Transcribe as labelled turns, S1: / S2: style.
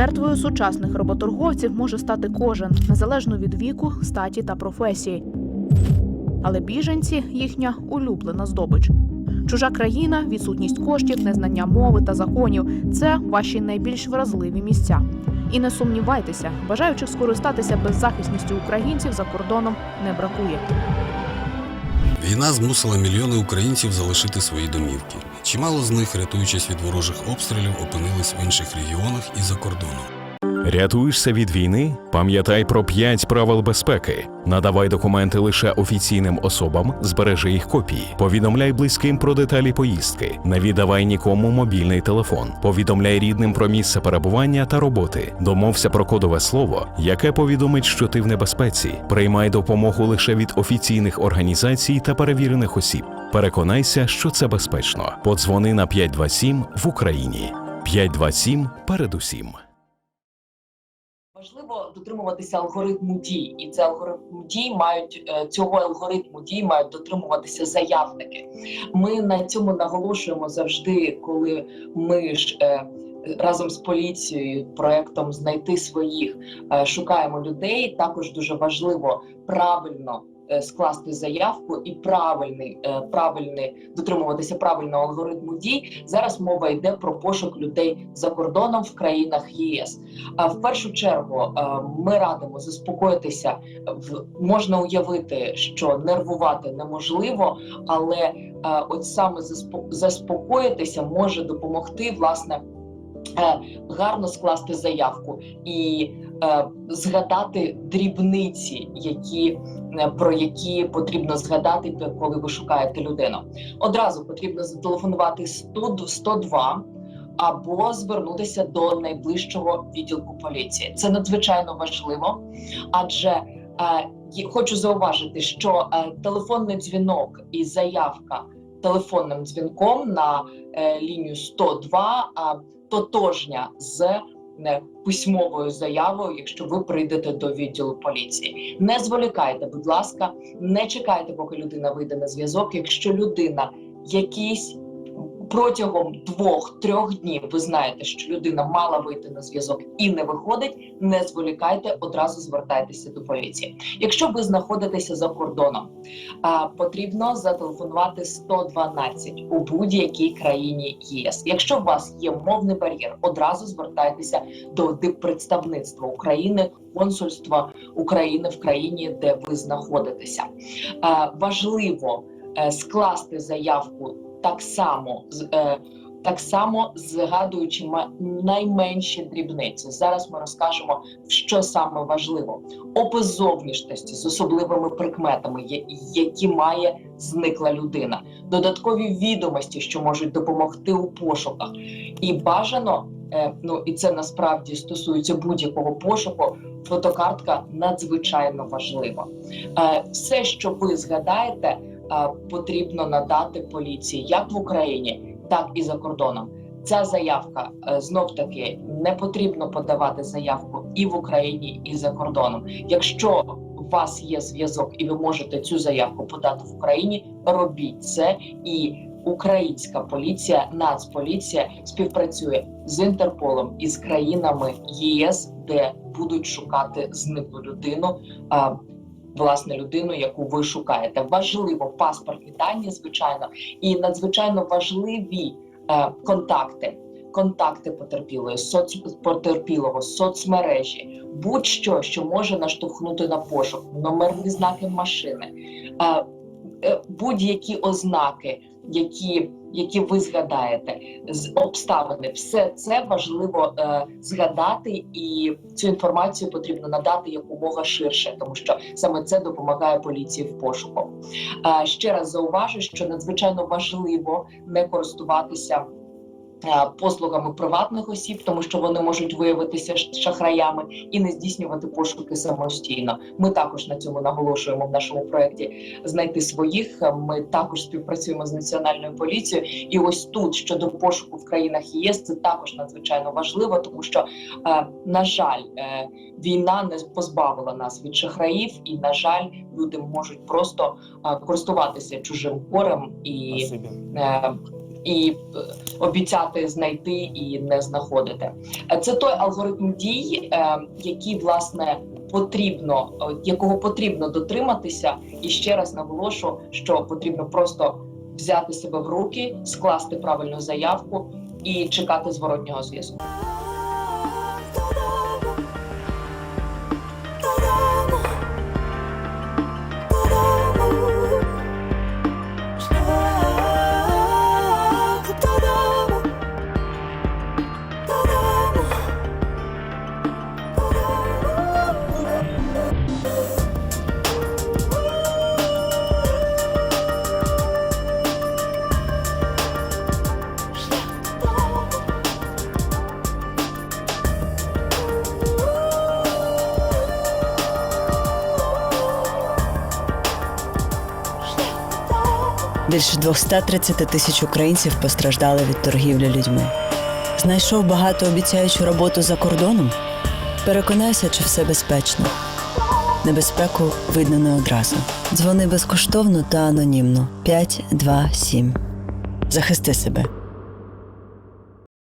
S1: Жертвою сучасних работорговців може стати кожен, незалежно від віку, статі та професії. Але біженці їхня улюблена здобич. Чужа країна, відсутність коштів, незнання мови та законів це ваші найбільш вразливі місця. І не сумнівайтеся, бажаючих скористатися беззахисністю українців за кордоном не бракує.
S2: Війна змусила мільйони українців залишити свої домівки. Чимало з них, рятуючись від ворожих обстрілів, опинились в інших регіонах і за кордоном.
S3: Рятуєшся від війни? Пам'ятай про 5 правил безпеки. Надавай документи лише офіційним особам, збережи їх копії. Повідомляй близьким про деталі поїздки. Не віддавай нікому мобільний телефон. Повідомляй рідним про місце перебування та роботи. Домовся про кодове слово, яке повідомить, що ти в небезпеці. Приймай допомогу лише від офіційних організацій та перевірених осіб. Переконайся, що це безпечно. Подзвони на 527 в Україні. 527 передусім.
S4: Важливо дотримуватися алгоритму дій, і це алгоритм дій мають е, цього алгоритму дій мають дотримуватися заявники. Ми на цьому наголошуємо завжди, коли ми ж е, разом з поліцією, проектом знайти своїх е, шукаємо людей. Також дуже важливо правильно. Е, Скласти заявку і правильний, е, правильний дотримуватися правильного алгоритму дій. Зараз мова йде про пошук людей за кордоном в країнах ЄС. А в першу чергу е, ми радимо заспокоїтися. Можна уявити, що нервувати неможливо, але от саме заспо- заспокоїтися може допомогти власне. Гарно скласти заявку і згадати дрібниці, які е, про які потрібно згадати, коли ви шукаєте людину. Одразу потрібно зателефонувати 100 102 або звернутися до найближчого відділку поліції. Це надзвичайно важливо, адже е, хочу зауважити, що е, телефонний дзвінок і заявка телефонним дзвінком на е, лінію 102 а, тотожня з е, письмовою заявою, якщо ви прийдете до відділу поліції. Не зволікайте, будь ласка, не чекайте, поки людина вийде на зв'язок. Якщо людина якийсь протягом двох-трьох днів ви знаєте, що людина мала вийти на зв'язок і не виходить, не зволікайте, одразу звертайтеся до поліції. Якщо ви знаходитеся за кордоном, потрібно зателефонувати 112 у будь-якій країні ЄС. Якщо у вас є мовний бар'єр, одразу звертайтеся до диппредставництва України, консульства України в країні, де ви знаходитеся. Важливо е, скласти заявку так само. Е, так само згадуючи найменші дрібниці. Зараз ми розкажемо, що саме важливо. Опис зовнішності з особливими прикметами, які має зникла людина, додаткові відомості, що можуть допомогти у пошуках, і бажано, е, ну і це насправді стосується будь-якого пошуку. Фотокартка надзвичайно важлива. Е, все, що ви згадаєте, потрібно надати поліції як в Україні, так і за кордоном. Ця заявка знов таки не потрібно подавати заявку і в Україні, і за кордоном. Якщо у вас є зв'язок і ви можете цю заявку подати в Україні, робіть це і. Українська поліція, Нацполіція співпрацює з Інтерполом і з країнами ЄС, де будуть шукати зниклу людину. Власне, людину, яку ви шукаєте. Важливо паспортні дані, звичайно, і надзвичайно важливі е, контакти. Контакти потерпілої, соц... потерпілого, соцмережі, будь-що, що може наштовхнути на пошук, номерні знаки машини, е, будь-які ознаки, які, які ви згадаєте, з обставини, все це важливо е, згадати, і цю інформацію потрібно надати якомога ширше, тому що саме це допомагає поліції в пошуку. Е, ще раз зауважу, що надзвичайно важливо не користуватися. Е, Послугами приватних осіб, тому що вони можуть виявитися шахраями і не здійснювати пошуки самостійно. Ми також на цьому наголошуємо в нашому проєкті знайти своїх. Е, Ми також співпрацюємо з національною поліцією. І ось тут щодо пошуку в країнах ЄС, це також надзвичайно важливо, тому що е, на жаль, війна не позбавила нас від шахраїв, і на жаль, люди можуть просто користуватися чужим горем і
S5: Спасибі.
S4: І е, обіцяти знайти і не знаходити. Е, Це той алгоритм дій, е, який власне потрібно, якого потрібно дотриматися. І ще раз наголошу, що потрібно просто взяти себе в руки, скласти правильну заявку і чекати зворотнього зв'язку.
S5: Більше 230 тисяч українців постраждали від торгівлі людьми. Знайшов багатообіцяючу роботу за кордоном? Переконайся, чи все безпечно. Небезпеку видно не одразу. Дзвони безкоштовно та анонімно 527. Захисти себе.